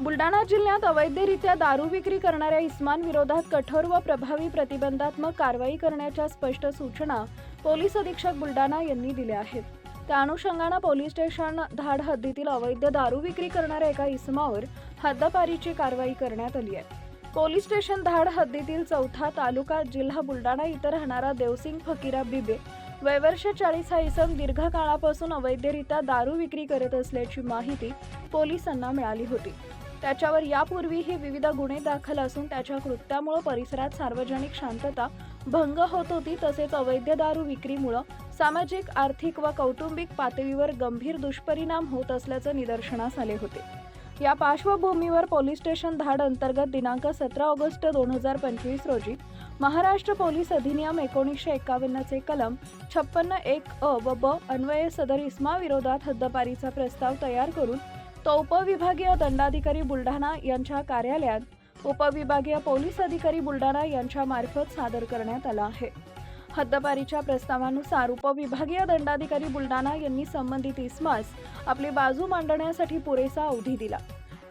बुलढाणा जिल्ह्यात अवैधरित्या दारू विक्री करणाऱ्या इस्मांविरोधात कठोर व प्रभावी प्रतिबंधात्मक कारवाई करण्याच्या स्पष्ट सूचना पोलीस अधीक्षक बुलडाणा यांनी दिल्या आहेत. त्या अनुषंगानं पोलीस स्टेशन धाड हद्दीतील अवैध दारू विक्री करणाऱ्या एका इसमावर हद्दपारीची कारवाई करण्यात आली आहे. पोलीस स्टेशन धाड हद्दीतील चौथा तालुका जिल्हा बुलढाणा इथं राहणारा देवसिंग फकीरा बिबे वयवर्ष चाळीस हा इसम दीर्घकाळापासून अवैधरित्या दारू विक्री करत असल्याची माहिती पोलिसांना मिळाली होती. त्याच्यावर यापूर्वीही विविध गुन्हे दाखल असून त्याच्या कृत्यामुळे परिसरात सार्वजनिक शांतता भंग होत होती तसेच अवैध दारू विक्रीमुळं सामाजिक आर्थिक व कौटुंबिक पातळीवर गंभीर दुष्परिणाम होत असल्याचं निदर्शनास आले होते. या पार्श्वभूमीवर पोलीस स्टेशन धाड अंतर्गत दिनांक सतरा ऑगस्ट दोन हजार पंचवीस रोजी महाराष्ट्र पोलीस अधिनियम एकोणीसशे एकावन्नचे कलम छप्पन्न एक अ व ब अन्वये सदर इस्मा विरोधात हद्दपारीचा प्रस्ताव तयार करून तो उपविभागीय दंडाधिकारी बुलढाणा यांच्या कार्यालयात उपविभागीय पोलीस अधिकारी बुलढाणा यांच्या मार्फत सादर करण्यात आला आहे. हद्दपारीच्या प्रस्तावानुसार उपविभागीय दंडाधिकारी बुलढाणा यांनी संबंधित इस्मास आपली बाजू मांडण्यासाठी पुरेसा अवधी दिला.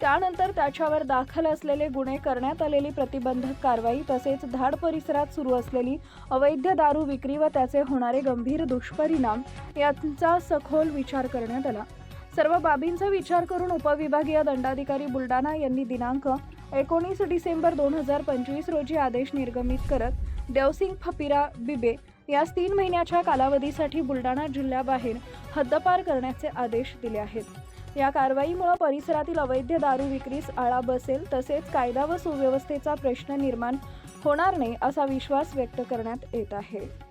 त्यानंतर त्याच्यावर दाखल असलेले गुन्हे करण्यात आलेली प्रतिबंधक कारवाई तसेच धाड परिसरात सुरू असलेली अवैध दारू विक्री व त्याचे होणारे गंभीर दुष्परिणाम यांचा सखोल विचार करण्यात आला. सर्व बाबींचा विचार करून उपविभागीय दंडाधिकारी बुलडाणा यांनी दिनांक एकोणीस डिसेंबर दोन हजार पंचवीस रोजी आदेश निर्गमित करत देवसिंग फपिरा बिबे यास तीन महिन्याच्या कालावधीसाठी बुलढाणा जिल्ह्याबाहेर हद्दपार करण्याचे आदेश दिले आहेत. या कारवाईमुळे परिसरातील अवैध दारू विक्रीस आळा बसेल तसेच कायदा व सुव्यवस्थेचा प्रश्न निर्माण होणार नाही असा विश्वास व्यक्त करण्यात येत आहे.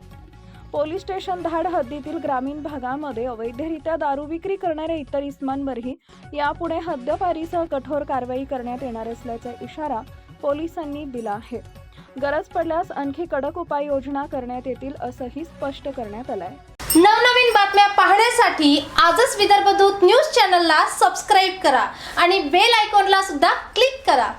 पोलीस स्टेशन धाड हद्दीतील ग्रामीण भागामध्ये अवैधरित्या दारू विक्री करणाऱ्या इतर इस्मांवरही यापुढे हद्दपारीसह कठोर कारवाई करण्यात येणार असल्याचा इशारा पोलिसांनी दिला आहे. गरज पडल्यास आणखी कडक उपाययोजना करण्यात येतील असंही स्पष्ट करण्यात आलंय. नवनवीन बातम्या पाहण्यासाठी आजच विदर्भ दूत न्यूज चॅनलला सबस्क्राईब करा आणि बेल आयकॉनला सुद्धा क्लिक करा.